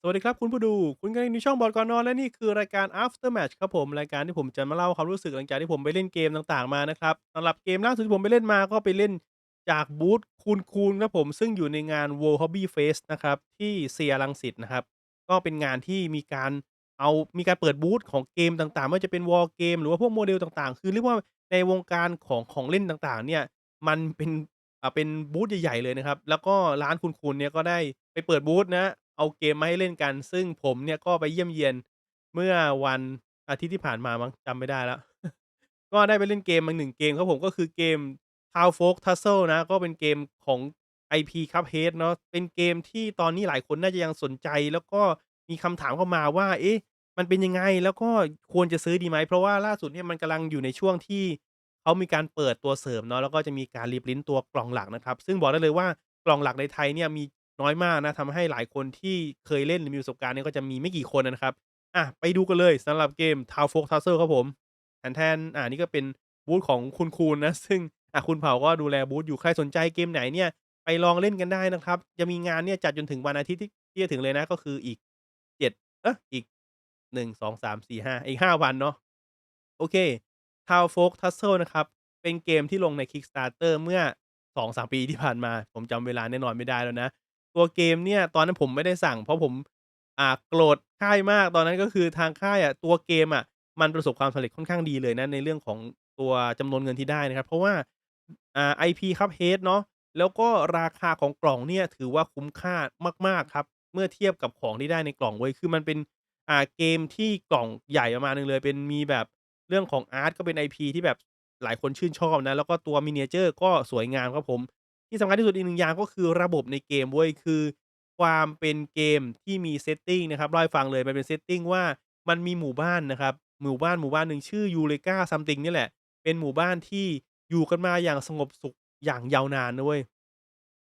สวัสดีครับคุณผู้ดู คุณกำลังอยู่ช่องบอร์ดก่อนนอนและนี่คือรายการ After Match ครับผม รายการที่ผมจะมาเล่าความรู้สึกหลังจากที่ผมไปเล่นเกมต่างๆมานะครับสำหรับเกมล่าสุดที่ผมไปเล่นมาก็ไปเล่นจากบูธคูนๆครับผม ซึ่งอยู่ในงาน World Hobby Fest นะครับ ที่เซียรังสิตนะครับ ก็เป็นงานที่มีการเอามีการเปิดบูธของเกมต่างๆไม่ว่าจะเป็น War เกมหรือว่าพวกโมเดลต่างๆ คือเรียกว่าในวงการของของเล่นต่างๆ เนี่ยมันเป็นอ่าเป็นบูธใหญ่ๆเลยนะครับ แล้วก็ร้านคุณๆเนี่ยก็ได้ไปเปิดบูธนะ เอาเกมมาให้เล่นกัน ซึ่งผมเนี่ยก็ไปเยี่ยมเยียนเมื่อวันอาทิตย์ที่ผ่านมามั้งจำไม่ได้แล้ว ก็ได้ไปเล่นเกมมา1เกมครับผมก็คือเกม Town Folk Tussle นะ ก็เป็นเกมของ IP Cuphead เนาะเป็นเกมที่ตอนนี้หลายคนน่าจะยังสนใจ แล้วก็มีคำถามเข้ามาว่า เอ๊ะ มันเป็นยังไงแล้วก็ควรจะซื้อดีไหม เพราะว่าล่าสุดเนี่ยมันกำลังอยู่ในช่วงที่เขามีการเปิดตัวเสริมเนาะแล้วก็จะมีการ reprint ตัวกล่องหลักนะครับ ซึ่งบอกได้เลยว่ากล่องหลักในไทยเนี่ยมี น้อยมากนะทำให้หลายคนที่เคยเล่นหรือมีประสบการณ์เนี่ยก็จะมีไม่กี่คนนะครับอะไปดูกันเลยสำหรับเกม Town Folk Tussle ครับผมแทนๆอ่านี่ก็เป็นบูธของคุณคูณนะ ซึ่งอ่าคุณเผาก็ดูแลบูธอยู่ใครสนใจเกมไหนเนี่ยไปลองเล่นกันได้นะครับ จะมีงานเนี่ยจัดจนถึงวันอาทิตย์ที่จะถึงเลยนะก็คืออีก7เอ๊ะอีก1 2 3 4 5อีก5วันเนาะโอเค Town Folk Tussle นะครับเป็นเกมที่ลงใน Kickstarter เมื่อ2-3ปีที่ผ่านมา ผมจำเวลาแน่นอนไม่ได้แล้วนะ ตัวเกมเนี่ย ตอนนั้นผมไม่ได้สั่ง เพราะผมอ่าโกรธค่ายมากตอนนั้นก็คือทางค่ายอะตัวเกมอะมันประสบความสำเร็จค่อนข้างดีเลยนะในเรื่องของตัวจำนวนเงินที่ได้นะครับ เพราะว่าอ่า IP Cuphead เนาะแล้วก็ราคาของกล่องเนี่ยถือว่าคุ้มค่ามาก ๆ ครับ เมื่อเทียบกับของที่ได้ในกล่องเว้ยคือมันเป็นอ่าเกมที่กล่องใหญ่ประมาณหนึ่งเลย เป็นมีแบบเรื่องของอาร์ตก็เป็น IP ที่แบบหลายคนชื่นชอบนะ แล้วก็ตัว Miniature ก็สวยงามครับผม ที่สำคัญที่สุดอีกหนึ่งอย่างก็คือระบบในเกมเว้ย คือความเป็นเกมที่มี setting นะครับเล่าให้ฟังเลย มันเป็น setting ว่ามันมีหมู่บ้านนะครับ หมู่บ้านหมู่บ้านหนึ่งชื่อ Eureka Something นี่แหละ เป็นหมู่บ้านที่อยู่กันมาอย่างสงบสุขอย่างยาวนานนะเว้ย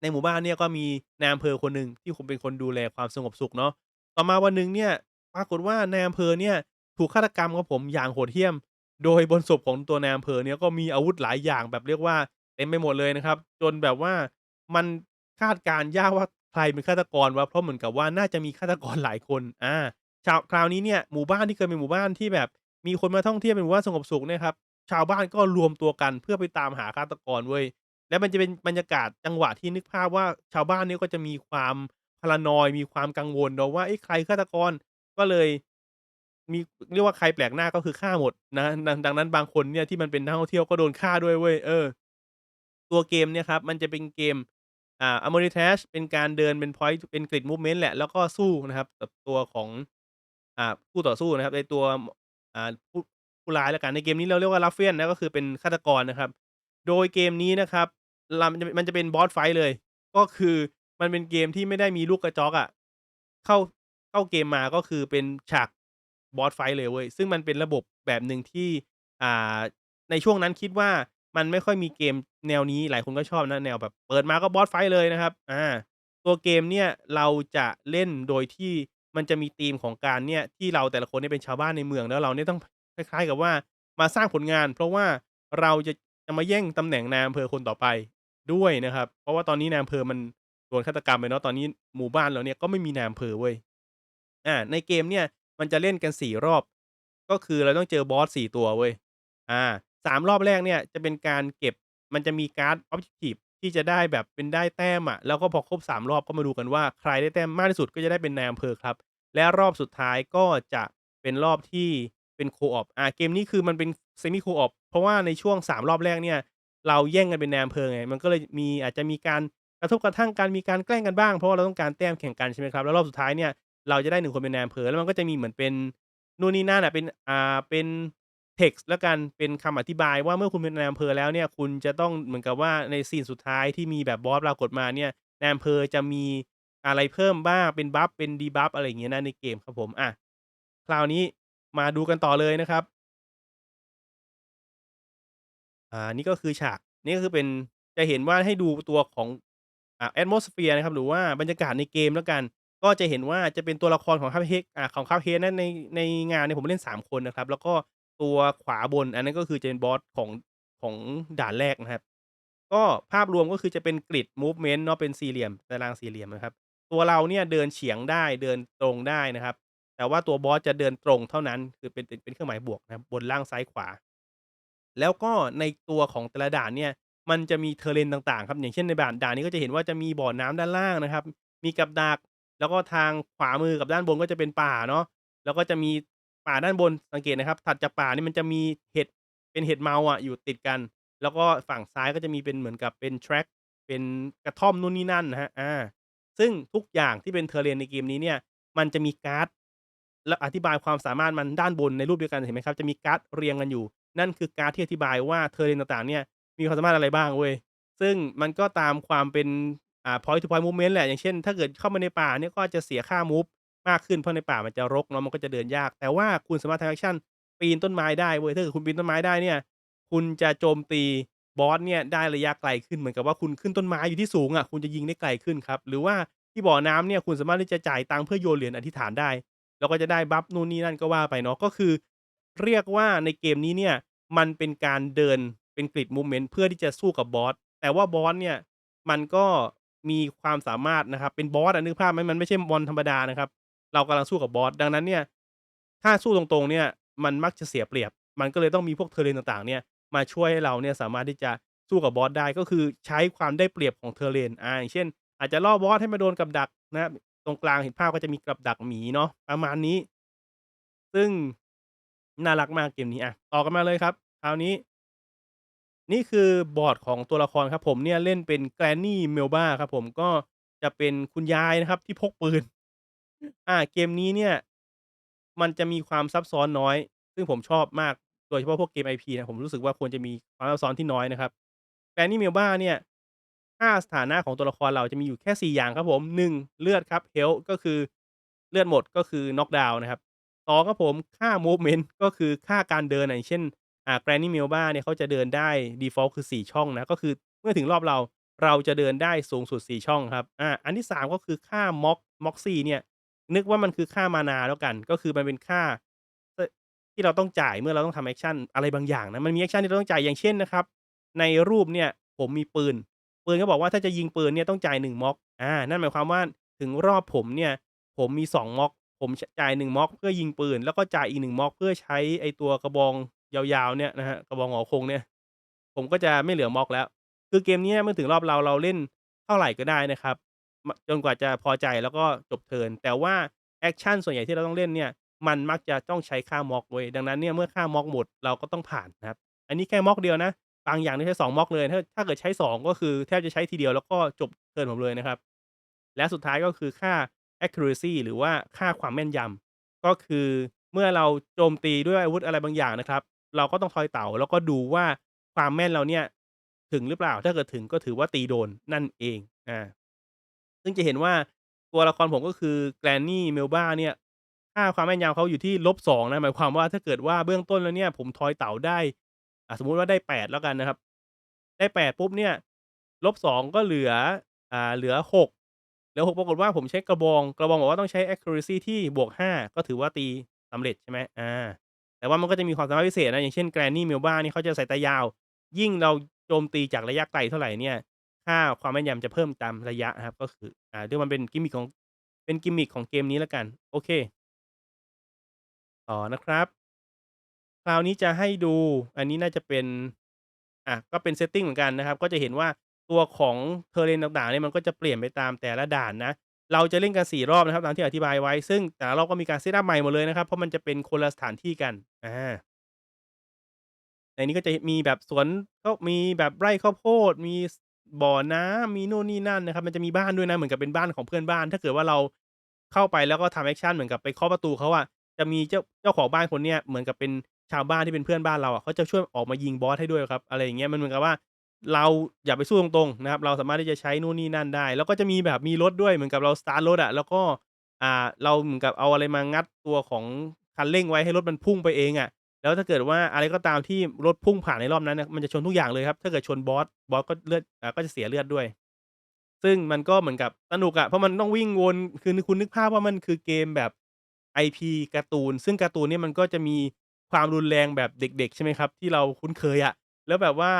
ในหมู่บ้านเนี่ยก็มีนายอำเภอคนหนึ่งที่คงเป็นคนดูแลความสงบสุขเนาะ ต่อมาวันหนึ่งเนี่ยปรากฏว่านายอำเภอเนี่ยถูกฆาตกรรมครับผมอย่างโหดเหี้ยม โดยบนศพของตัวนายอำเภอเนี่ยก็มีอาวุธหลายอย่างแบบเรียกว่า เต็มไปหมดเลยนะครับ จนแบบว่ามันคาดการณ์ยากว่าใครเป็นฆาตกรวะเพราะเหมือนกับว่าน่าจะมีฆาตกรหลายคน อ่า ชาวคราวนี้เนี่ยหมู่บ้านที่เคยเป็นหมู่บ้านที่แบบ มีคนมาท่องเที่ยวเป็นหมู่บ้านสงบสุขเนี่ยครับชาวบ้านก็รวมตัวกันเพื่อไปตามหาฆาตกรเว้ยแล้วมันจะเป็นบรรยากาศจังหวะที่นึกภาพว่าชาวบ้านเนี่ยก็จะมีความ paranoid มีความกังวลเนาะว่าเอ๊ะใครฆาตกรก็เลย มีเรียกว่าใครแปลกหน้าก็คือฆ่าหมดนะดังนั้นบางคนเนี่ยที่มันเป็นนักท่องเที่ยวก็โดนฆ่าด้วยเว้ยเออ ตัวเกมเนี่ยครับ มันจะเป็นเกม อ่า Armortage เป็นการเดินเป็น point เป็น grid movement แหละ แล้วก็สู้นะครับกับตัวของ อ่า คู่ต่อสู้นะครับ ในตัว อ่าผู้ผู้ร้ายแล้วกัน ในเกมนี้เราเรียกว่า Ruffian นะ ก็คือเป็นฆาตกรนะครับ โดยเกมนี้นะครับมันจะมันจะเป็น Boss Fight เลย ก็คือมันเป็นเกมที่ไม่ได้มีลูกกระจอกอะเข้าเข้าเกมมาก็คือเป็นฉาก Boss Fight เลยเว้ย ซึ่งมันเป็นระบบแบบหนึ่งที่ อ่า ในช่วงนั้นคิดว่า มันไม่ค่อยมีเกมแนวนี้หลายคนก็ชอบนะแนวแบบเปิดมาก็ Boss Fight เลยนะครับ อ่า ตัวเกมเนี่ยเราจะเล่นโดยที่มันจะมีธีมของการเนี่ยที่เราแต่ละคนเนี่ยเป็นชาวบ้านในเมืองแล้วเราเนี่ยต้องคล้ายๆกับว่ามาสร้างผลงาน เพราะว่าเราจะจะมาแย่งตำแหน่งนายอำเภอคนต่อไปด้วยนะครับ เพราะว่าตอนนี้นายอำเภอมันโดนฆาตกรรมไปเนาะตอนนี้หมู่บ้านเราเนี่ยก็ไม่มีนายอำเภอเว้ยอ่า ในเกมเนี่ยมันจะเล่นกัน4รอบ ก็คือเราต้องเจอบอส4ตัวเว้ยอ่า 3รอบแรกเนี่ยจะเป็นการเก็บมันจะมีการ์ด Objective ที่จะได้แบบเป็นได้แต้มอะแล้วก็พอครบ3รอบก็มาดูกันว่าใครได้แต้มมากที่สุดก็จะได้เป็นนายอำเภอครับ และรอบสุดท้ายก็จะเป็นรอบที่เป็น Co-op อาเกมนี้คือมันเป็น Semi Co-op เพราะว่าในช่วง3รอบแรกเนี่ย เราแย่งกันเป็นนายอำเภอไงมันก็เลยมีอาจจะมีการกระทบกระทั่งกันมีการแกล้งกันบ้างเพราะว่าเราต้องการแต้มแข่งกันใช่ไหมครับแล้วรอบสุดท้ายเนี่ยเราจะได้1คนเป็นนายอำเภอแล้วมันก็จะมีเหมือนเป็นนู่นนี่นั่นอะเป็นอ่าเป็น เท็กซ์แล้วกันเป็นคำอธิบายว่าเมื่อคุณเป็นนายอำเภอแล้วเนี่ยคุณจะต้องเหมือนกับว่าในซีนสุดท้ายที่มีแบบบอสปรากฏมาเนี่ยนายอำเภอจะมีอะไรเพิ่มบ้างเป็นบัฟเป็น debuff อะไรอย่างเงี้ยนะในเกมครับผมอะคราวนี้มาดูกันต่อเลยนะครับ อ่านี่ก็คือฉากนี่ก็คือเป็นจะเห็นว่าให้ดูตัวของอ่า atmosphere นะครับ หรือว่าบรรยากาศในเกมแล้วกัน ก็จะเห็นว่าจะเป็นตัวละครของ Cuphead อ่าของ Cuphead นั้นในในงานเนี่ยผมเล่น 3 คนนะครับ แล้วก็ ตัวขวาบน อันนั้นก็คือจะเป็นบอสของของด่านแรกนะครับ ก็ภาพรวมก็คือจะเป็น grid movement เนาะเป็นสี่เหลี่ยมตารางสี่เหลี่ยมนะครับ ตัวเราเนี่ยเดินเฉียงได้เดินตรงได้นะครับ แต่ว่าตัวบอสจะเดินตรงเท่านั้น คือเป็นเป็นเครื่องหมายบวกนะครับบนล่างซ้ายขวา แล้วก็ในตัวของแต่ละด่านเนี่ย มันจะมี terrain ต่างๆครับ อย่างเช่นในด่านด่านนี้ก็จะเห็นว่าจะมีบ่อน้ำด้านล่างนะครับ มีกับดักแล้วก็ทางขวามือกับด้านบนก็จะเป็นป่าเนาะแล้วก็จะมี ป่าด้านบนสังเกตนะครับ ถัดจากป่านี่มันจะมีเห็ดเป็นเห็ดเมาอะอยู่ติดกัน แล้วก็ฝั่งซ้ายก็จะมีเป็นเหมือนกับเป็น track เป็นกระท่อมนู่นนี่นั่นนะครับอาซึ่งทุกอย่างที่เป็น terrain ในเกมนี้เนี่ย มันจะมีการ์ดแล้วอธิบายความสามารถมันด้านบนในรูปเดียวกันเห็นไหมครับ จะมีการ์ดเรียงกันอยู่ นั่นคือการ์ดที่อธิบายว่า terrain ต่างๆ เนี่ยมีความสามารถอะไรบ้างเว้ยซึ่งมันก็ตามความเป็นอ่า point to point movement แหละอย่างเช่น ถ้าเกิดเข้ามาในป่าเนี่ยก็จะเสียค่ามูฟ มากขึ้นเพราะในป่ามันจะรกเนาะมันก็จะเดินยาก แต่ว่าคุณสามารถทำแอกชันปีนต้นไม้ได้เว้ยถ้าเกิดคุณปีนต้นไม้ได้เนี่ย คุณจะโจมตีบอสเนี่ยได้ระยะไกลขึ้นเหมือนกับว่าคุณขึ้นต้นไม้อยู่ที่สูงอะคุณจะยิงได้ไกลขึ้นครับหรือว่าที่บ่อน้ำเนี่ยคุณสามารถที่จะจ่ายตังค์เพื่อโยนเหรียญอธิษฐานได้ แล้วก็จะได้บัฟนู่นนี่นั่นก็ว่าไปเนาะก็คือ เรียกว่าในเกมนี้เนี่ยมันเป็นการเดินเป็น grid movement เพื่อที่จะสู้กับบอสแต่ว่าบอสเนี่ยมันก็มีความสามารถนะครับเป็นบอสอะนึกภาพไหมมันไม่ใช่มอนธรรมดานะครับ เรากำลังสู้กับบอสดังนั้นเนี่ย ถ้าสู้ตรงๆเนี่ยมันมักจะเสียเปรียบ มันก็เลยต้องมีพวก terrain ต่างๆ เนี่ยมาช่วยให้เราเนี่ยสามารถที่จะสู้กับบอสได้ก็คือใช้ความได้เปรียบของ terrain อาอย่างเช่น อาจจะล่อบอสให้มาโดนกับดักนะตรงกลางเห็นภาพก็จะมีกับดักหมีเนาะประมาณนี้ ซึ่งน่ารักมากเกมนี้อะต่อกันมาเลยครับคราวนี้ นี่คือบอร์ดของตัวละครครับผมเนี่ยเล่นเป็น Granny Melba ครับผมก็จะเป็นคุณยายนะครับที่พกปืน อา เกมนี้เนี่ย มันจะมีความซับซ้อนน้อย ซึ่งผมชอบมาก โดยเฉพาะพวกเกม IP นะผมรู้สึกว่า ควรจะมีความซับซ้อนที่น้อยนะครับ Granny Melba เนี่ยค่าสถานะของตัวละครเราจะมีอยู่แค่ 4 อย่างครับผม 1 เลือดครับ Health ก็คือ เลือดหมด ก็คือน็อกดาวน์นะครับ 2 ครับผม ค่า Movement ก็คือค่าการเดิน อย่างเช่น อ่า Granny Melba เนี่ย เขาจะเดินได้ default คือ 4 ช่องนะ ก็คือเมื่อถึงรอบเรา เราจะเดินได้สูงสุด 4 ช่องครับ อา อันที่ 3 ก็คือค่า Mox Moxie เนี่ย นึกว่ามันคือค่ามานาแล้วกัน ก็คือมันเป็นค่า ที่เราต้องจ่ายเมื่อเราต้องทำแอกชันอะไรบางอย่างนะมันมีแอกชันที่เราต้องจ่ายอย่างเช่นนะครับ ในรูปเนี่ยผมมีปืน ปืนก็บอกว่าถ้าจะยิงปืนเนี่ยต้องจ่าย1ม็อกอ่านั่นหมายความว่าถึงรอบผมเนี่ย ผมมี2ม็อกผมจ่าย1ม็อกเพื่อยิงปืน แล้วก็จ่ายอีก1ม็อกเพื่อใช้ไอตัวกระบองยาวๆเนี่ยนะฮะกระบองหอคงเนี่ย ผมก็จะไม่เหลือม็อกแล้ว คือเกมนี้เมื่อถึงรอบเราเราเล่นเท่าไหร่ก็ได้นะครับ จนกว่าจะพอใจแล้วก็จบเทิน แต่ว่าแอกชันส่วนใหญ่ที่เราต้องเล่นเนี่ย มันมักจะต้องใช้ค่าม็อกเว้ยดังนั้นเนี่ยเมื่อค่าม็อกหมดเราก็ต้องผ่านนะครับ อันนี้แค่ม็อกเดียวนะ บางอย่างนี่ใช้2ม็อกเลย ถ้าถ้าเกิดใช้2ก็คือแทบจะใช้ทีเดียวแล้วก็จบเทินผมเลยนะครับ และสุดท้ายก็คือค่า accuracy หรือว่าค่าความแม่นยำก็คือเมื่อเราโจมตีด้วยอาวุธอะไรบางอย่างนะครับ เราก็ต้องทอยเต่าแล้วก็ดูว่าความแม่นเราเนี่ยถึงหรือเปล่า ถ้าเกิดถึงก็ถือว่าตีโดนนั่นเอง อ่า ซึ่งจะเห็นว่า ตัวละครผมก็คือ Granny Melba เนี่ย ค่าความแม่นยำเขาอยู่ที่ลบ2นะ หมายความว่าถ้าเกิดว่าเบื้องต้นแล้วเนี่ย ผมทอยเต่าได้อ่าสมมุติว่าได้8แล้วกันนะครับ ได้8ปุ๊บเนี่ยลบ2ก็เหลือ อ่า เหลือ6เหลือ6ปรากฏว่าผมใช้กระบอง กระบองบอกว่าต้องใช้ accuracy ที่บวก5ก็ถือว่าตีสำเร็จใช่ไหมอ่า แต่ว่ามันก็จะมีความสามารถพิเศษนะ อย่างเช่น Granny Melba นี่เขาจะใสายตายาว ยิ่งเราโจมตีจากระยะไกลเท่าไหร่เนี่ย ค่าความแม่นยำจะเพิ่มตามระยะนะครับ ก็คือ อ่าเรียกว่าเป็น gimmick ของ เป็น gimmick ของเกมนี้แล้วกัน โอเค ต่อนะครับ คราวนี้จะให้ดู อันนี้น่าจะเป็น อ่าก็เป็น setting เหมือนกันนะครับ ก็จะเห็นว่าตัวของ terrain ต่างๆเนี่ยมันก็จะเปลี่ยนไปตามแต่ละด่านนะ เราจะเล่นกัน4รอบนะครับ ตามที่อธิบายไว้ ซึ่งแต่ละรอบก็มีการ set up ใหม่หมดเลยนะครับ เพราะมันจะเป็นคนละสถานที่กัน อ่าในนี้ก็จะมีแบบสวนก็มีแบบไร่ข้าวโพด มี บ่อน้ำ มีนู่นนี่นั่นนะครับ มันจะมีบ้านด้วยนะ เหมือนกับเป็นบ้านของเพื่อนบ้าน ถ้าเกิดว่าเราเข้าไป แล้วก็ทำแอกชันเหมือนกับไปเคาะประตูเขาอะ จะมีเจ้า เจ้าของบ้านคนเนี้ย เหมือนกับเป็นชาวบ้านที่เป็นเพื่อนบ้านเราอะ เขาจะช่วยออกมายิงบอสให้ด้วยครับ อะไรอย่างเงี้ย มันเหมือนกับว่า เราอย่าไปสู้ตรง ๆ นะครับ เราสามารถที่จะใช้นู่นนี่นั่นได้ แล้วก็จะมีแบบมีรถด้วย เหมือนกับเราสตาร์ตรถอะ แล้วก็ อ่า เราเหมือนกับเอาอะไรมางัดตัวของคันเร่งไว้ ให้รถมันพุ่งไปเองอะ แล้วถ้าเกิดว่าอะไรก็ตามที่รถพุ่งผ่านในรอบนั้นนะมันจะชนทุกอย่างเลยครับ ถ้าเกิดชนบอสบอสก็เลือดอ่าก็จะเสียเลือดด้วย ซึ่งมันก็เหมือนกับสนุกอะเพราะมันต้องวิ่งวนคือคุณนึกภาพว่ามันคือเกมแบบ IP การ์ตูน ซึ่งการ์ตูนเนี่ยมันก็จะมีความรุนแรงแบบเด็ก ๆ ใช่ไหมครับ ที่เราคุ้นเคยอะแล้วแบบว่า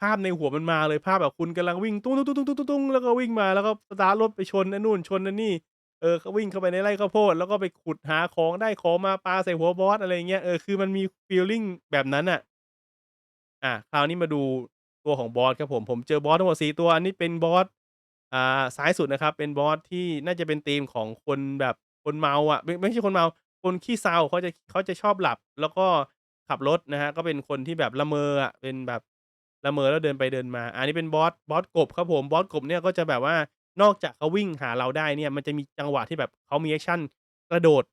ภาพในหัวมันมาเลยภาพแบบคุณกำลังวิ่งตุ้งตุ้งตุ้งตุ้งตุ้งแล้วก็วิ่งมาแล้วก็สตาร์รถไปชนไอ้นู่นชนไอ้นี่เออก็วิ่งเข้าไปในไร่ข้าวโพดแล้วก็ไปขุดหาของได้ของมาปาใส่หัวบอสอะไรเงี้ยเออคือมันมีฟีลลิงแบบนั้นน่ะ อ่าคราวนี้มาดูตัวของบอสครับผมผมเจอบอสทั้งหมด4ตัวอันนี้เป็นบอสอ่าซ้ายสุดนะครับ เป็นบอสที่น่าจะเป็นธีมของคนแบบคนเมาอะไม่ไม่ใช่คนเมา คนขี้เซาเขาจะเขาจะชอบหลับ แล้วก็ขับรถนะครับก็เป็นคนที่แบบละเมออะเป็นแบบละเมอแล้วเดินไปเดินมา อันนี้เป็นบอสบอสกบครับผมบอสกบเนี่ยก็จะแบบว่า นอกจากเขาวิ่งหาเราได้เนี่ย มันจะมีจังหวะที่แบบเขามีแอกชันกระโดด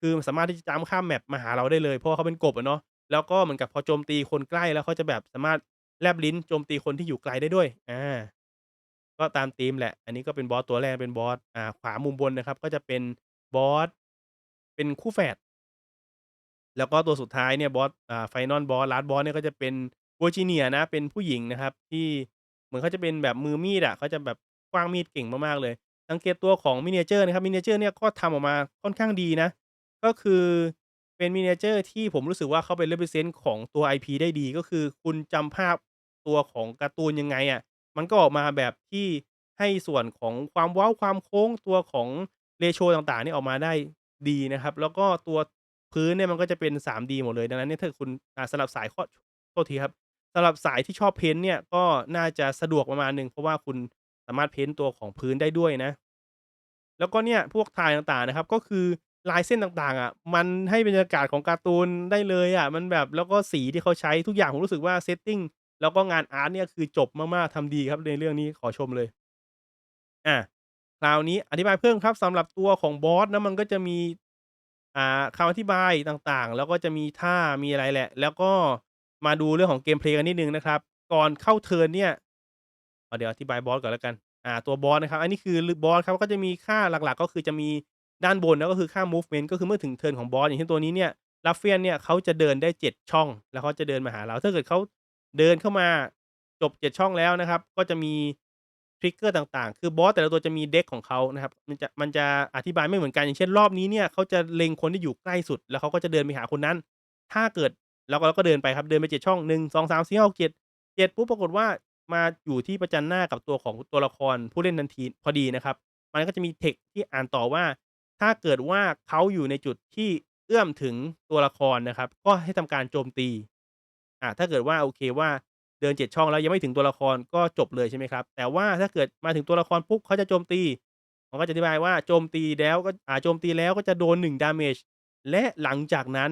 คือสามารถที่จะจัมข้าม map มาหาเราได้เลย เพราะว่าเขาเป็นกบอะเนาะแล้วก็เหมือนกับพอโจมตีคนใกล้แล้วเขาจะแบบสามารถแลบลิ้นโจมตีคนที่อยู่ไกลได้ด้วยอ่าก็ตามธีมแหละ อันนี้ก็เป็นบอสตัวแรกเป็นบอสอ่า ขวามุมบนนะครับ ก็จะเป็นบอสเป็นคู่แฝดแล้วก็ตัวสุดท้ายเนี่ยบอสอ่า Final Boss Last Boss เนี่ยก็จะเป็น Virginia นะ เป็นผู้หญิงนะครับ ที่เหมือนเขาจะเป็นแบบมือมีดอะเขาจะแบบ ว้างมีดเก่งมากๆเลย สังเกตตัวของ Miniature นะครับ Miniature เนี่ยก็ทำออกมาค่อนข้างดีนะ ก็คือเป็น Miniature ที่ผมรู้สึกว่าเขาไป represent ของตัว IP ได้ดีก็คือคุณจำภาพตัวของการ์ตูนยังไงอะมันก็ออกมาแบบที่ให้ส่วนของความว้าความโค้งตัวของ ratio ต่างๆนี่ออกมาได้ดีนะครับ แล้วก็ตัวพื้นเนี่ยมันก็จะเป็น 3D หมดเลย ดังนั้นเนี่ยถ้าคุณสำหรับสายข้อโทษทีครับสำหรับสายที่ชอบเพนต์เนี่ยก็น่าจะสะดวกประมาณหนึ่งเพราะว่าคุณ สามารถเพ้นต์ตัวของพื้นได้ด้วยนะ แล้วก็เนี่ยพวก tile ต่างๆนะครับ ก็คือลายเส้นต่างๆอะมันให้บรรยากาศของการ์ตูนได้เลยอะมันแบบแล้วก็สีที่เขาใช้ทุกอย่างผมรู้สึกว่า setting แล้วก็งานอาร์ตเนี่ยคือจบมากๆทำดีครับในเรื่องนี้ขอชมเลยอาคราวนี้อธิบายเพิ่มครับสำหรับตัวของบอสนะมันก็จะมี อ่าคำอธิบายต่างๆ แล้วก็จะมีท่ามีอะไรแหละ แล้วก็มาดูเรื่องของเกมเพลย์กันนิดนึงนะครับ ก่อนเข้าเทิร์นเนี่ย เดี๋ยวอธิบายบอสก่อนแล้วกัน อ่า ตัวบอสนะครับ อันนี้คือบอสครับก็จะมีค่าหลักๆ ก็คือจะมีด้านบนนะก็คือค่ามูฟเมนต์ก็คือเมื่อถึงเทิร์นของบอสอย่างเช่นตัวนี้เนี่ย Ruffian เนี่ยเขาจะเดินได้ 7 ช่อง แล้วเขาจะเดินมาหาเรา ถ้าเกิดเขาเดินเข้ามาจบ 7 ช่องแล้วนะครับ ก็จะมีทริกเกอร์ต่างๆ คือบอสแต่ละตัวจะมี Deck ของเขานะครับ มันจะมันจะอธิบายไม่เหมือนกัน อย่างเช่นรอบนี้เนี่ยเขาจะเล็งคนที่อยู่ใกล้สุด แล้วเขาก็จะเดินไปหาคนนั้น ถ้าเกิดเราก็เราก็เดินไปครับ เดินไป 7 ช่อง 1 2 3 4 5 6 7 7ปุ๊บปรากฏว่า มาอยู่ที่ประจันหน้ากับตัวของตัวละครผู้เล่นทันทีพอดีนะครับ มันก็จะมีเทกต์ที่อ่านต่อว่า ถ้าเกิดว่าเขาอยู่ในจุดที่เอื้อมถึงตัวละครนะครับ ก็ให้ทำการโจมตี อ่า ถ้าเกิดว่าโอเคว่าเดิน7ช่องแล้วยังไม่ถึงตัวละครก็จบเลยใช่ไหมครับ แต่ว่าถ้าเกิดมาถึงตัวละครปุ๊บเขาจะโจมตีมันก็จะอธิบายว่าโจมตีแล้วก็อ่าโจมตีแล้วก็จะโดน1 damage และหลังจากนั้น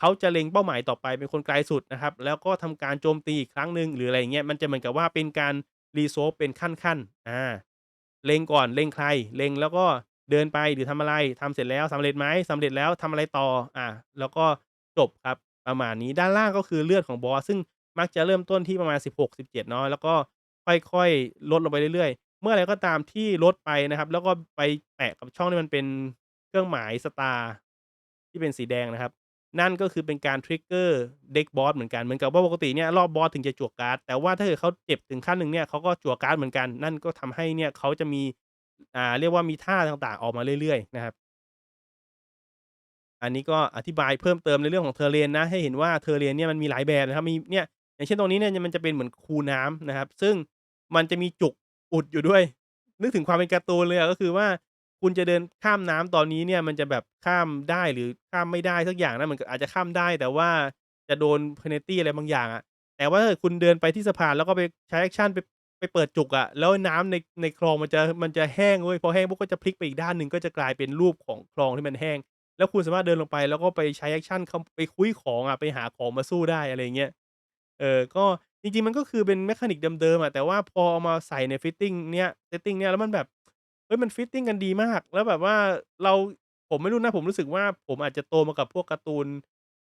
เขาจะเล็งเป้าหมายต่อไปเป็นคนไกลสุดนะครับ แล้วก็ทำการโจมตีอีกครั้งหนึ่งหรืออะไรอย่างเงี้ยมันจะเหมือนกับว่าเป็นการ resolve เป็นขั้นๆอาเล็งก่อนเล็งใครเล็งแล้วก็เดินไปหรือทำอะไรทำเสร็จแล้วสำเร็จไหมสำเร็จแล้วทำอะไรต่ออาแล้วก็จบครับประมาณนี้ด้านล่างก็คือเลือดของบอสซึ่งมักจะเริ่มต้นที่ประมาณ 16-17เนาะแล้วก็ค่อยๆ ลดลงไปเรื่อยๆ เมื่อไรก็ตามที่ลดไปนะครับ แล้วก็ไปแตะกับช่องที่มันเป็นเครื่องหมายสตาร์ที่เป็นสีแดงนะครับ นั่นก็คือเป็นการ trigger Deck บอสเหมือนกัน เหมือนกับว่าปกติเนี่ยรอบบอสถึงจะจั่วการ์ด แต่ว่าถ้าเกิดเขาเจ็บถึงขั้นหนึ่งเนี่ยเขาก็จั่วการ์ดเหมือนกัน นั่นก็ทำให้เนี่ยเขาจะมี อ่า เรียกว่ามีท่าต่างๆ ออกมาเรื่อยๆ นะครับ อันนี้ก็อธิบายเพิ่มเติมในเรื่องของ Terrain นะ ให้เห็นว่า Terrain เนี่ยมันมีหลายแบบนะครับ มีเนี่ย อย่างเช่นตรงนี้เนี่ยมันจะเป็นเหมือนคูน้ำนะครับ ซึ่งมันจะมีจุกอุดอยู่ด้วย นึกถึงความเป็นการ์ตูนเลยก็คือว่า คุณจะเดินข้ามน้ำตอนนี้เนี่ยมันจะแบบข้ามได้หรือข้ามไม่ได้สักอย่างนะเหมือนอาจจะข้ามได้ แต่ว่าจะโดนเพนตี้อะไรบางอย่างอะแต่ว่าถ้าคุณเดินไปที่สะพานแล้วก็ไปใช้แอกชันไปไปเปิดจุกอะแล้วน้ำในในคลองมันจะมันจะแห้งเว้ยพอแห้งปุ๊บก็จะพลิกไปอีกด้านหนึ่งก็จะกลายเป็นรูปของคลองที่มันแห้ง แล้วคุณสามารถเดินลงไป แล้วก็ไปใช้แอกชันขไปคุยของอะไปหาของมาสู้ได้อะไรเงี้ยเออก็จริงๆมันก็คือเป็น mechanic เดิมๆอะแต่ว่าพอเอามาใส่ใน fitting เนี้ย setting เนี้ยแล้วมันแบบ เฮ้ย มัน fitting กันดีมาก แล้วแบบว่าเรา ผมไม่รู้นะ ผมรู้สึกว่า ผมอาจจะโตมากับพวกการ์ตูน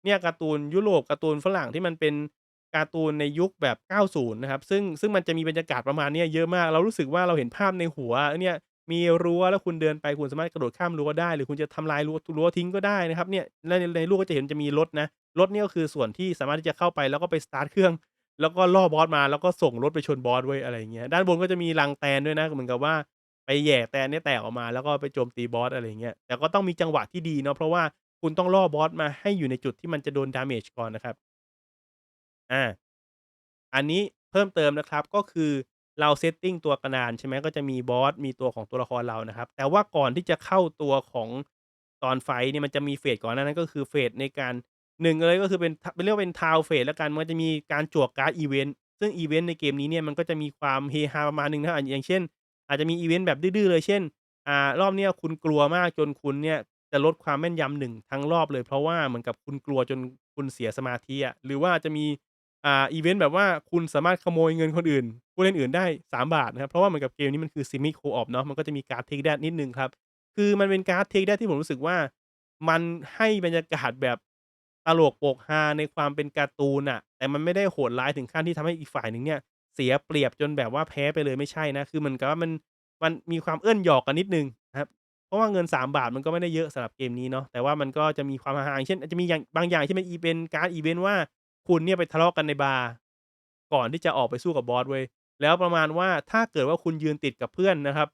เนี่ย การ์ตูนยุโรป การ์ตูนฝรั่ง ที่มันเป็นการ์ตูนในยุคแบบ 90 นะครับ ซึ่ง ซึ่งมันจะมีบรรยากาศประมาณเนี้ยเยอะมาก เรารู้สึกว่า เราเห็นภาพในหัวเนี่ย มีรั้ว แล้วคุณเดินไป คุณสามารถกระโดดข้ามรั้วได้ หรือคุณจะทำลายรั้ว รั้วทิ้งก็ได้นะครับ เนี่ย แล้วใน ในรูปก็จะเห็นจะมีรถนะ รถเนี่ย ก็คือส่วนที่สามารถที่จะเข้าไป แล้วก็ไป สตาร์ต เครื่อง แล้วก็ล่อบอสมา แล้วก็ส่งรถไปชนบอสเว้ย อะไรอย่างเงี้ย ด้านบนก็จะมีรังแตนด้วยนะ เหมือนกับว่า ไปแหย่แตนเนี่ยแตกออกมา แล้วก็ไปโจมตีบอส อะไรอย่างเงี้ย แต่ก็ต้องมีจังหวะที่ดีเนาะ เพราะว่าคุณต้องล่อบอสมาให้อยู่ในจุดที่มันจะโดน damage ก่อนนะครับ อา อันนี้เพิ่มเติมนะครับ ก็คือเรา setting ตัวกระดาน ใช่ไหม ก็จะมีบอส มีตัวของตัวละครเรานะครับ แต่ว่าก่อนที่จะเข้าตัวของตอนไฟต์เนี่ย มันจะมีเฟสก่อนหน้านั้น ก็คือเฟสในการ 1 เลย ก็คือเป็น ท เรียกว่าเป็น Town Phase แล้วกัน มันจะมีการจั่วการ์ดอิเวนต์ ซึ่งอิเวนต์ในเกมนี้เนี่ย มันก็จะมีความเฮฮาประมาณหนึ่งนะครับ อย่างเช่น อาจจะมีอิเวนต์แบบดื้อ ๆ เลย เช่น อ่า รอบเนี้ยคุณกลัวมากจนคุณเนี่ยจะลดความแม่นยำ 1 ทั้งรอบเลย เพราะว่าเหมือนกับคุณกลัวจนคุณเสียสมาธิอะ หรือว่าจะมี อ่าอิเวนต์แบบว่าคุณสามารถขโมยเงินคนอื่น ผู้เล่นอื่นได้ 3 บาทนะครับ เพราะว่าเหมือนกับเกมนี้มันคือ Semi Co-op เนาะ มันก็จะมีการ์ด Take That นิดหนึ่งครับ คือมันเป็นการ์ด Take That ที่ผมรู้สึกว่า มันให้บรรยากาศแบบตลกโปกฮาในความเป็นการ์ตูนน่ะ แต่มันไม่ได้โหดร้ายถึงขั้นที่ทำให้อีกฝ่ายหนึ่งเนี่ย เสียเปรียบจนแบบว่าแพ้ไปเลยไม่ใช่นะ คือมือนกับว่ามันมันมีความเอิ้อนหยอกกันนิดนึงนะครับ เพราะว่าเงิน 3 บาทมันก็ไม่ได้เยอะสำหรับเกมนี้เนาะ แต่ว่ามันก็จะมีความฮาๆอย่างเช่นอาจจะมีอย่างบางอย่างที่เป็นอีเป็นการ์ดอิเวนต์ว่าคุณเนี่ยไปทะเลาะกันในบาร์ก่อนที่จะออกไปสู้กับบอสเว้ย แล้วประมาณว่าถ้าเกิดว่าคุณยืนติดกับเพื่อนนะครับ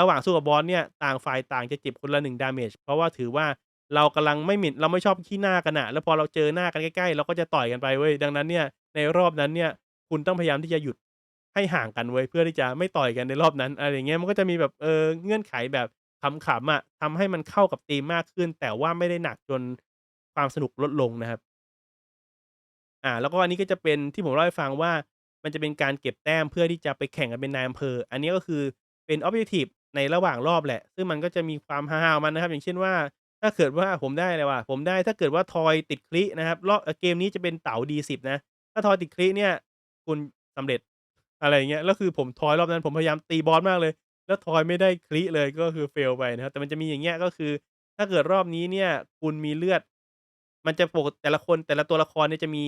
ระหว่างสู้กับบอสเนี่ยต่างฝ่ายต่างจะเจ็บคนละ1 damage เพราะว่าถือว่าเรากำลังไม่หมิ่นเราไม่ชอบขี้หน้ากันน่ะแล้วพอเราเจอหน้ากันใกล้ๆเราก็จะต่อยกันไปเว้ย ดังนั้นเนี่ยในรอบนั้นเนี่ยคุณต้องพยายามที่จะหยุด ให้ห่างกันเว้เพื่อที่จะไม่ต่อยกันในรอบนั้น อะไรอย่างเงี้ยมันก็จะมีแบบเออเงื่อนไขแบบขำๆอะทำให้มันเข้ากับธีมมากขึ้น แต่ว่าไม่ได้หนักจนความสนุกลดลงนะครับ อ่า แล้วก็อันนี้ก็จะเป็นที่ผมเล่าให้ฟังว่า มันจะเป็นการเก็บแต้มเพื่อที่จะไปแข่งกันเป็นนายอำเภอ อันนี้ก็คือเป็นออบเจกทิฟในระหว่างรอบแหละ ซึ่งมันก็จะมีความฮาๆมันนะครับ อย่างเช่นว่า ถ้าเกิดว่าผมได้อะไรวะผมได้ถ้าเกิดว่าทอยติดครินะครับรอบเกมนี้จะเป็นเต๋า D10 นะ ถ้าทอยติดคริเนี่ย คุณสำเร็จ อะไรอย่างเงี้ย แล้วคือผมทอยรอบนั้นผมพยายามตีบอสมากเลย แล้วทอยไม่ได้คริเลย ก็คือ fail ไปนะครับ แต่มันจะมีอย่างเงี้ยก็คือ ถ้าเกิดรอบนี้เนี่ย คุณมีเลือด มันจะปกแต่ละคนแต่ละตัวละครเนี่ยจะมี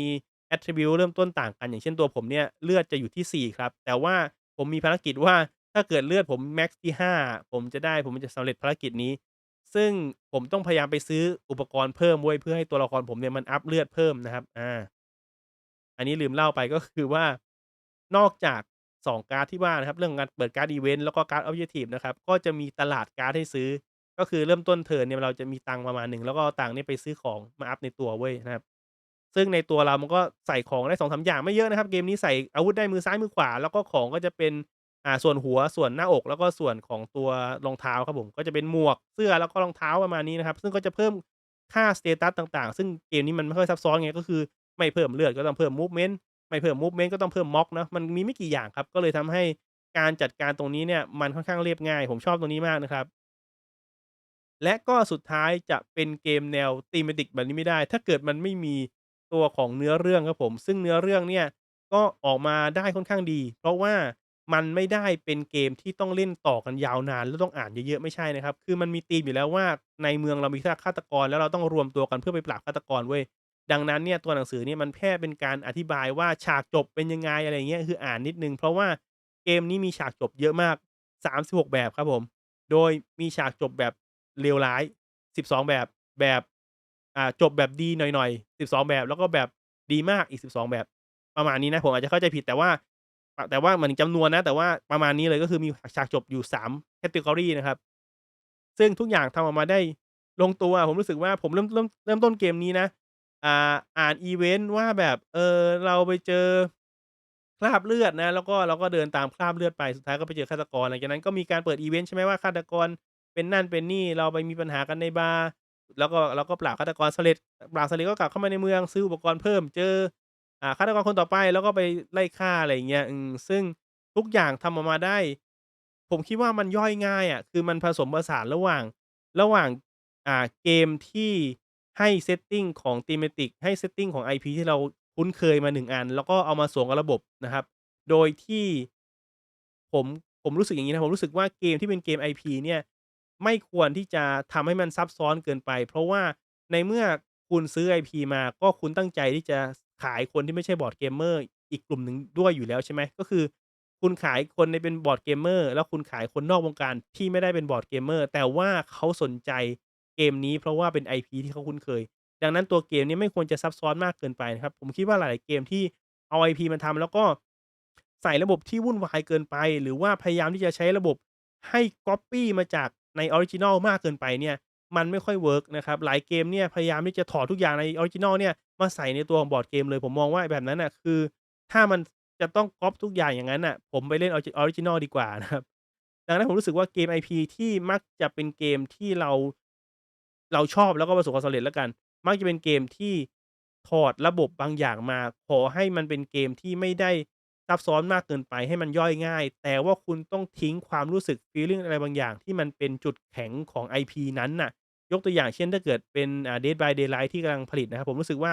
attribute เริ่มต้นต่างกัน อย่างเช่นตัวผมเนี่ยเลือดจะอยู่ที่ 4 ครับ แต่ว่าผมมีภารกิจว่าถ้าเกิดเลือดผมแม็กซ์ที่ 5 ผมจะได้ผมจะสำเร็จภารกิจนี้ ซึ่งผมต้องพยายามไปซื้ออุปกรณ์เพิ่มเว้ยเพื่อให้ตัวละครผมเนี่ยมันอัปเลือดเพิ่มนะครับ อ่า อันนี้ลืมเล่าไปก็คือว่า นอกจาก 2 การ์ดที่ว่านะครับเรื่องการเปิดการ์ดอิเวนต์แล้วก็การ์ดออบเจกทิฟนะครับก็จะมีตลาดการ์ดให้ซื้อ ก็คือเริ่มต้นเทิร์นเนี่ยเราจะมีตังประมาณหนึ่งแล้วก็ตังนี้ไปซื้อของมาอัปในตัวเว้ยนะครับซึ่งในตัวเรามันก็ใส่ของได้2-3อย่างไม่เยอะนะครับ เกมนี้ใส่อาวุธได้มือซ้ายมือขวา แล้วก็ของก็จะเป็นอ่าส่วนหัวส่วนหน้าอกแล้วก็ส่วนของตัวรองเท้าครับผมก็จะเป็นหมวกเสื้อแล้วก็รองเท้าประมาณนี้นะครับ ซึ่งก็จะเพิ่มค่าสเตตัสต่างๆ ซึ่งเกมนี้มันไม่ค่อยซับซ้อนไงก็คือไม่เพิ่มเลือดก็ต้องเพิ่มมูฟเมนต์ ไม่เพิ่มมูฟเมนต์ก็ต้องเพิ่มม็อกเนาะมันมีไม่กี่อย่างครับ ก็เลยทำให้การจัดการตรงนี้เนี่ยมันค่อนข้างเรียบง่าย ผมชอบตรงนี้มากนะครับ และก็สุดท้ายจะเป็นเกมแนว thematic แบบนี้ไม่ได้ ถ้าเกิดมันไม่มีตัวของเนื้อเรื่องครับผม ซึ่งเนื้อเรื่องเนี่ยก็ออกมาได้ค่อนข้างดี เพราะว่ามันไม่ได้เป็นเกมที่ต้องเล่นต่อกันยาวนาน แล้วต้องอ่านเยอะๆไม่ใช่นะครับ คือมันมีธีมอยู่แล้วว่าในเมืองเรามีฆาตกร แล้วเราต้องรวมตัวกันเพื่อไปปราบฆาตกรเว้ย ดังนั้นเนี่ยตัวหนังสือเนี่ยมันแค่เป็นการอธิบายว่าฉากจบเป็นยังไงอะไรเงี้ยคืออ่านนิดนึง เพราะว่าเกมนี้มีฉากจบเยอะมาก 36 แบบครับผม โดยมีฉากจบแบบเลวร้าย 12 แบบแบบอ่าจบแบบดีหน่อยๆ 12 แบบแล้วก็แบบดีมากอีก 12 แบบ ประมาณนี้นะผมอาจจะเข้าใจผิดแต่ว่า แต่ว่าหมายถึงจำนวนนะ แต่ว่าประมาณนี้เลยก็คือมีฉากจบอยู่3 category นะครับ ซึ่งทุกอย่างทำออกมาได้ลงตัวผมรู้สึกว่าผมเริ่มเริ่มเริ่มต้นเกมนี้นะ อ่า อ่านอิเวนต์ว่าแบบ เออ เราไปเจอ คราบเลือดนะ แล้วก็เราก็เดินตามคราบเลือดไป สุดท้ายก็ไปเจอฆาตกร หลังจากนั้นก็มีการเปิดอิเวนต์ใช่ไหมว่า ฆาตกรเป็นนั่นเป็นนี่ เราไปมีปัญหากันในบาร์ แล้วก็เราก็ปราบฆาตกรสำเร็จ ปราบสำเร็จก็กลับเข้ามาในเมือง ซื้ออุปกรณ์เพิ่ม เจอ อ่า ฆาตกรคนต่อไป แล้วก็ไปไล่ฆ่า อะไรอย่างเงี้ย อืม ซึ่งทุกอย่างทำออกมาได้ ผมคิดว่ามันย่อยง่ายอะ คือมันผสมผสานระหว่าง ระหว่าง อ่า เกมที่ ให้ setting ของ thematic ให้ setting ของ IP ที่เราคุ้นเคยมา1อัน แล้วก็เอามาสวมกับระบบนะครับ โดยที่ผมผมรู้สึกอย่างงี้นะ ผมรู้สึกว่าเกมที่เป็นเกม IP เนี่ย ไม่ควรที่จะทำให้มันซับซ้อนเกินไป เพราะว่าในเมื่อคุณซื้อ IP มาก็คุณตั้งใจที่จะขายคนที่ไม่ใช่บอร์ดเกมเมอร์อีกกลุ่มหนึ่งด้วยอยู่แล้วใช่ไหมก็คือ คุณขายคนในเป็นบอร์ดเกมเมอร์แล้วคุณขายคนนอกวงการที่ไม่ได้เป็นบอร์ดเกมเมอร์แต่ว่าเขาสนใจ เกมนี้ เพราะว่าเป็น IP ที่เขาคุ้นเคย ดังนั้นตัวเกมนี้ไม่ควรจะซับซ้อนมากเกินไปนะครับ ผมคิดว่าหลาย ๆ เกมที่เอา IP มาทำแล้วก็ใส่ระบบที่วุ่นวายเกินไป หรือว่าพยายามที่จะใช้ระบบให้ก๊อบปี้มาจากในออริจินัลมากเกินไปเนี่ย มันไม่ค่อยเวิร์กนะครับ หลายเกมเนี่ยพยายามที่จะถอดทุกอย่างในออริจินัลเนี่ยมาใส่ในตัวของบอร์ดเกมเลยผมมองว่าแบบนั้นน่ะคือ ถ้ามันจะต้องก๊อบทุกอย่างอย่างงั้นน่ะ ผมไปเล่นออริจิออริจินัลดีกว่านะครับดังนั้นผมรู้สึกว่าเกม IP ที่มักจะเป็นเกมที่เรา เราชอบแล้วก็ประสบความสำเร็จแล้วกัน มักจะเป็นเกมที่ถอดระบบบางอย่างมา ขอให้มันเป็นเกมที่ไม่ได้ซับซ้อนมากเกินไปให้มันย่อยง่าย แต่ว่าคุณต้องทิ้งความรู้สึกฟีลลิงอะไรบางอย่าง ที่มันเป็นจุดแข็งของ IP นั้นน่ะ ยกตัวอย่างเช่นถ้าเกิดเป็นอ่า Dead by Daylight ที่กำลังผลิตนะครับ ผมรู้สึกว่า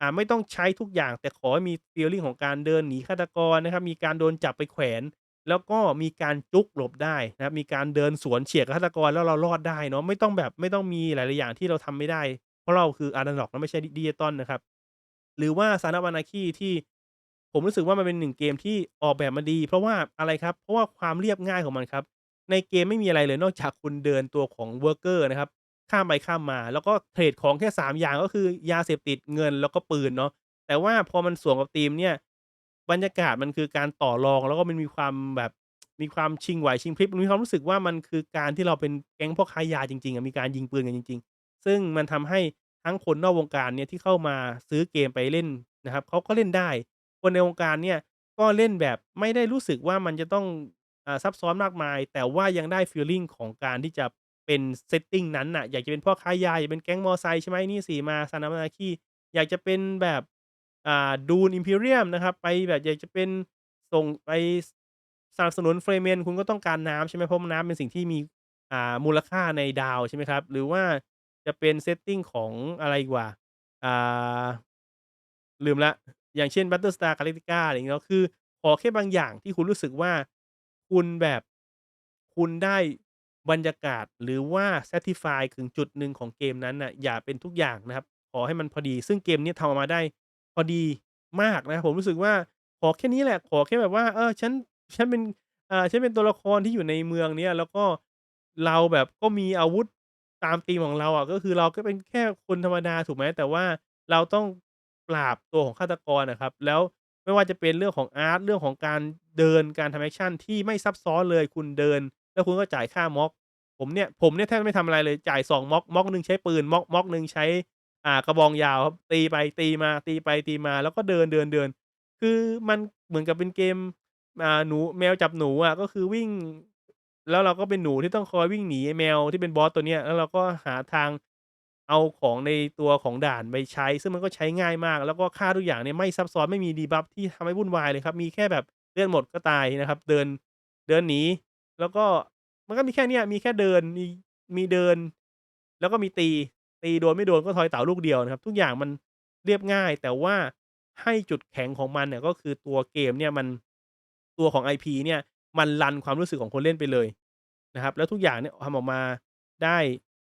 อ่าไม่ต้องใช้ทุกอย่าง แต่ขอให้มีฟีลลิงของการเดินหนีฆาตกรนะครับ มีการโดนจับไปแขวน แล้วก็มีการจุกหลบได้นะครับมีการเดินสวนเฉียดกับฆาตกรแล้วเรารอดได้เนาะไม่ต้องแบบไม่ต้องมีหลาย ๆ อย่างที่เราทำไม่ได้ เพราะเราคืออะนาล็อกนะไม่ใช่ดิจิทัลนะครับ หรือว่า Sons of Anarchy ที่ผมรู้สึกว่ามันเป็น1เกมที่ออกแบบมาดี เพราะว่าอะไรครับ เพราะว่าความเรียบง่ายของมันครับ ในเกมไม่มีอะไรเลยนอกจากคุณเดินตัวของ worker นะครับข้ามไปข้ามมา แล้วก็เทรดของแค่ 3 อย่างก็คือยาเสพติดเงินแล้วก็ปืนเนาะแต่ว่าพอมันสวมกับธีมเนี่ย บรรยากาศมันคือการต่อรอง แล้วก็มันมีความแบบมีความชิงไหวชิงพริบมันมีความรู้สึกว่ามันคือการที่เราเป็นแก๊งพ่อค้ายาจริงๆอะมีการยิงปืนกันจริง ๆ ซึ่งมันทำให้ทั้งคนนอกวงการเนี่ยที่เข้ามาซื้อเกมไปเล่นนะครับเขาก็เล่นได้ คนในวงการเนี่ยก็เล่นแบบไม่ได้รู้สึกว่ามันจะต้องอซับซ้อนมากมาย แต่ว่ายังได้ฟีลลิ่งของการที่จะเป็น setting นั้นน่ะอยากจะเป็นพ่อค้ายาอยากเป็นแก๊งมอไซค์ใช่ไหมนี่สิมา Sons of Anarchy อยากจะเป็นแบบ อ่า Dune: Imperium นะครับ ไปแบบอยากจะเป็นส่งไปสนับสนุน Fremen คุณก็ต้องการน้ำใช่ไหมเพราะน้ำเป็นสิ่งที่มีอ่ามูลค่าในดาวใช่ไหมครับ หรือว่าจะเป็น setting ของอะไรกว่าอ่าลืมล้วอย่างเช่น Battlestar Galactica อะไรอย่างงี้เนาะคือ ขอแค่บางอย่างที่คุณรู้สึกว่าคุณแบบคุณได้บรรยากาศหรือว่า satisfy ถึงจุดหนึ่งของเกมนั้นน่ะอย่าเป็นทุกอย่างนะครับ ขอให้มันพอดี ซึ่งเกมนี้ทำออกมาได้ พอดีมากนะครับผมรู้สึกว่า ขอแค่นี้แหละ ขอแค่แบบว่า เออ ฉัน ฉันเป็น อ่า ฉันเป็นตัวละครที่อยู่ในเมืองเนี้ย แล้วก็เราแบบก็มีอาวุธตามธีมของเราอะ ก็คือเราก็เป็นแค่คนธรรมดา ถูกไหม แต่ว่าเราต้องปราบตัวของฆาตกรอะครับ แล้วไม่ว่าจะเป็นเรื่องของอาร์ต เรื่องของการเดิน การทำแอกชันที่ไม่ซับซ้อนเลย คุณเดิน แล้วคุณก็จ่ายค่า Merc ผมเนี่ย ผมเนี่ยแทบไม่ทำอะไรเลย จ่าย2 Merc Merc หนึ่งใช้ปืน Merc Merc หนึ่งใช้ อ่ากระบองยาวครับตีไปตีมาตีไปตีมา แล้วก็เดินๆๆคือมันเหมือนกับเป็นเกมอ่าหนูแมวจับหนูอะก็คือวิ่ง แล้วเราก็เป็นหนูที่ต้องคอยวิ่งหนีไอ้แมวที่เป็นบอสตัวเนี้ยแล้วเราก็หาทางเอาของในตัวของด่านไปใช้ ซึ่งมันก็ใช้ง่ายมาก แล้วก็ฆ่าทุกอย่างเนี่ยไม่ซับซ้อนไม่มี debuff ที่ทำให้วุ่นวายเลยครับ มีแค่แบบเลือดหมดก็ตายนะครับ เดินเดินหนีแล้วก็มันก็มีแค่เนี้ยมีแค่เดินมีมีเดิน แล้วก็มีตี ตีโดนไม่โดนก็ทอยเต่าลูกเดียวนะครับ ทุกอย่างมันเรียบง่าย แต่ว่าให้จุดแข็งของมันเนี่ยก็คือตัวเกมเนี่ยมันตัวของ IP เนี่ยมันรันความรู้สึกของคนเล่นไปเลยนะครับ แล้วทุกอย่างเนี่ยทำออกมาได้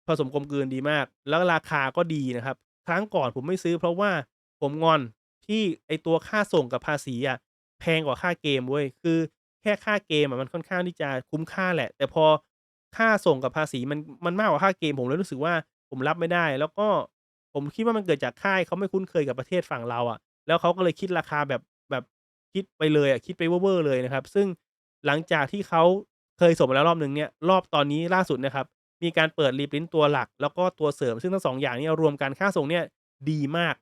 ผสมกลมกลืนดีมาก แล้วราคาก็ดีนะครับ ครั้งก่อนผมไม่ซื้อเพราะว่าผมงอนที่ไอตัวค่าส่งกับภาษีอะแพงกว่าค่าเกมเว้ยคือแค่ค่าเกมอะมันค่อนข้างที่จะคุ้มค่าแหละ แต่พอค่าส่งกับภาษีมันมันมากกว่าค่าเกมผมเลยรู้สึกว่า ผมรับไม่ได้ แล้วก็ผมคิดว่ามันเกิดจากค่ายเขาไม่คุ้นเคยกับประเทศฝั่งเราอะแล้วเขาก็เลยคิดราคาแบบแบบคิดไปเลยอะคิดไปเว่อร์เลยนะครับ ซึ่งหลังจากที่เขาเคยส่งมาแล้วรอบหนึ่งเนี่ยรอบตอนนี้ล่าสุดนะครับ มีการเปิด reprint ตัวหลัก แล้วก็ตัวเสริมซึ่งทั้ง2องอย่างนี้รวมกันค่าส่งเนี่ยดีมาก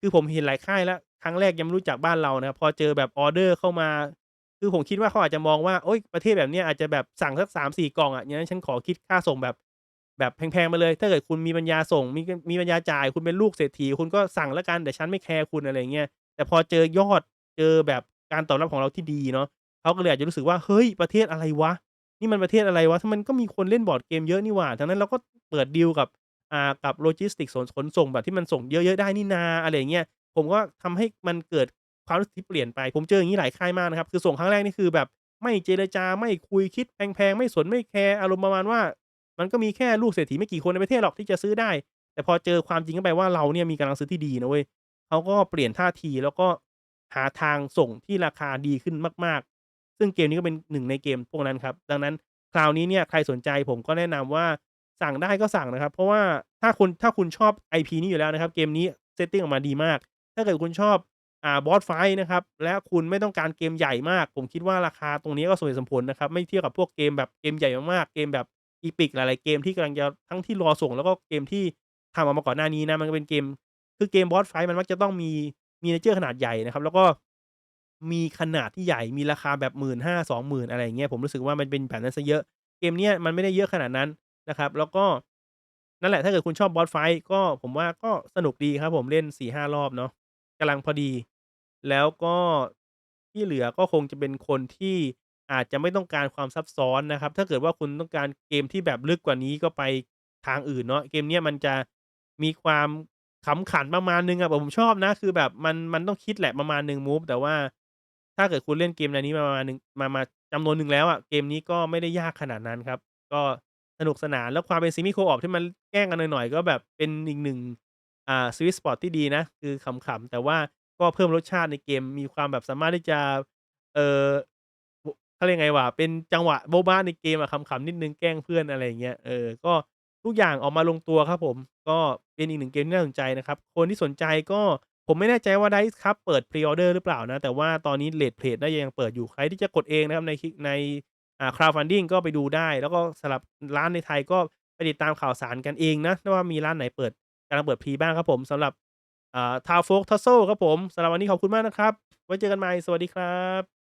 คือผมเห็นหลายค่ายแล้วครั้งแรกยังไม่รู้จักบ้านเรานะครับพอเจอแบบออเดอร์เข้ามา คือผมคิดว่าเขาอาจจะมองว่าโอ๊ยประเทศแบบเนี้ยอาจจะแบบสั่งสัก3-4กล่องอะอย่างงั้นฉันขอคิดค่าส่งแบบ แบบแพงๆไปเลย ถ้าเกิดคุณมีปัญญาส่ง มีมีปัญญาจ่าย คุณเป็นลูกเศรษฐี คุณก็สั่งแล้วกัน แต่ฉันไม่แคร์คุณอะไรเงี้ย แต่พอเจอยอด เจอแบบการตอบรับของเราที่ดีเนาะเขาก็เลยอาจจะรู้สึกว่า เฮ้ย ประเทศอะไรวะ นี่มันประเทศอะไรวะทมันก็มีคนเล่นบอร์ดเกมเยอะนี่หว่าดังนั้นเราก็เปิดดีลกับ อ่า กับ Logistics สนขนส่งแบบที่มันส่งเยอะๆได้นี่นาอะไรเงี้ย ผมก็ทำให้มันเกิดความรู้สึกที่เปลี่ยนไป ผมเจออย่างงี้หลายค่ายมากนะครับ คือส่งครั้งแรกนี่คือแบบไม่เจรจาไม่คุยคิดแพงๆไม่สนไม่แคร์อารมณ์ประมาณว่า มันก็มีแค่ลูกเศรษฐีไม่กี่คนในประเทศหรอกที่จะซื้อได้ แต่พอเจอความจริงเข้าไปว่าเราเนี่ยมีกำลังซื้อที่ดีนะเว้ยเขาก็เปลี่ยนท่าทีแล้วก็หาทางส่งที่ราคาดีขึ้นมาก ๆ ซึ่งเกมนี้ก็เป็น1ในเกมพวกนั้นครับ ดังนั้นคราวนี้เนี่ยใครสนใจผมก็แนะนำว่าสั่งได้ก็สั่งนะครับ เพราะว่าถ้าคุณถ้าคุณชอบ IP นี้อยู่แล้วนะครับ เกมนี้ setting ออกมาดีมาก ถ้าเกิดคุณชอบอ่าบอสไฟนะครับ และคุณไม่ต้องการเกมใหญ่มาก ผมคิดว่าราคาตรงนี้ก็สมเหตุสมผลนะครับ ไม่เทียบกับพวกเกมแบบเกมใหญ่มากๆเกมแบบ Epic หลายๆเกมที่กำลังจะทั้งที่รอส่งแล้วก็เกมที่ทำออกมาก่อนหน้านี้นะ มันก็เป็นเกม คือเกมบอสไฟมันมักจะต้องมีมีเนเชอร์ขนาดใหญ่นะครับ แล้วก็มีขนาดที่ใหญ่มีราคาแบบ15,000-20,000อะไรอย่างเงี้ยผมรู้สึกว่ามันเป็นแบบนั้นเสียเยอะเกมเนี้ยมันไม่ได้เยอะขนาดนั้นนะครับ แล้วก็นั่นแหละถ้าเกิดคุณชอบบอสไฟก็ผมว่าก็สนุกดีครับ ผมเล่น4-5รอบเนาะกำลังพอดี แล้วก็ที่เหลือก็คงจะเป็นคนที่ อาจจะไม่ต้องการความซับซ้อนนะครับ ถ้าเกิดว่าคุณต้องการเกมที่แบบลึกกว่านี้ก็ไปทางอื่นเนาะเกมเนี้ยมันจะมีความขำขันประมาณหนึ่งอะแบบผมชอบนะ คือแบบมันมันต้องคิดแหละประมาณหนึ่งมูฟแต่ว่า ถ้าเกิดคุณเล่นเกมแนนี้มาประมาณหนึ่งมามาจำนวนหนึ่งแล้วอะเกมนี้ก็ไม่ได้ยากขนาดนั้นครับ ก็สนุกสนานแล้วความเป็น Semi Co-op ที่มันแกล้งกันหน่อยๆ ก็แบบเป็นอีกหนึ่งอ่า sweet spot ที่ดีนะ คือขำๆแต่ว่าก็เพิ่มรสชาติในเกมมีความแบบสามารถที่จะเอ่อ เขาเรียกไงวะ เป็นจังหวะโบบ๊ะในเกมอะ ขำ ๆ นิดหนึ่ง แกล้งเพื่อน อะไรอย่างเงี้ย เออ ก็ทุกอย่างออกมาลงตัวครับผม ก็เป็นอีกหนึ่งเกมที่น่าสนใจนะครับ คนที่สนใจก็ ผมไม่แน่ใจว่า Dice Cup เปิด Pre-order หรือเปล่านะ แต่ว่าตอนนี้เรตเพลตน่าจะยังเปิดอยู่ ใครที่จะกดเองนะครับ ในคิก ใน อ่า Crowdfunding ก็ไปดูได้ แล้วก็สำหรับร้านในไทย ก็ไปติดตามข่าวสารกันเองนะ ว่ามีร้านไหนเปิด กำลังเปิดพรีบ้างครับผม สำหรับ อ่า Town Folk Tussle ครับผม สำหรับวันนี้ขอบคุณมากนะครับ ไว้เจอกันใหม่ สวัสดีครับ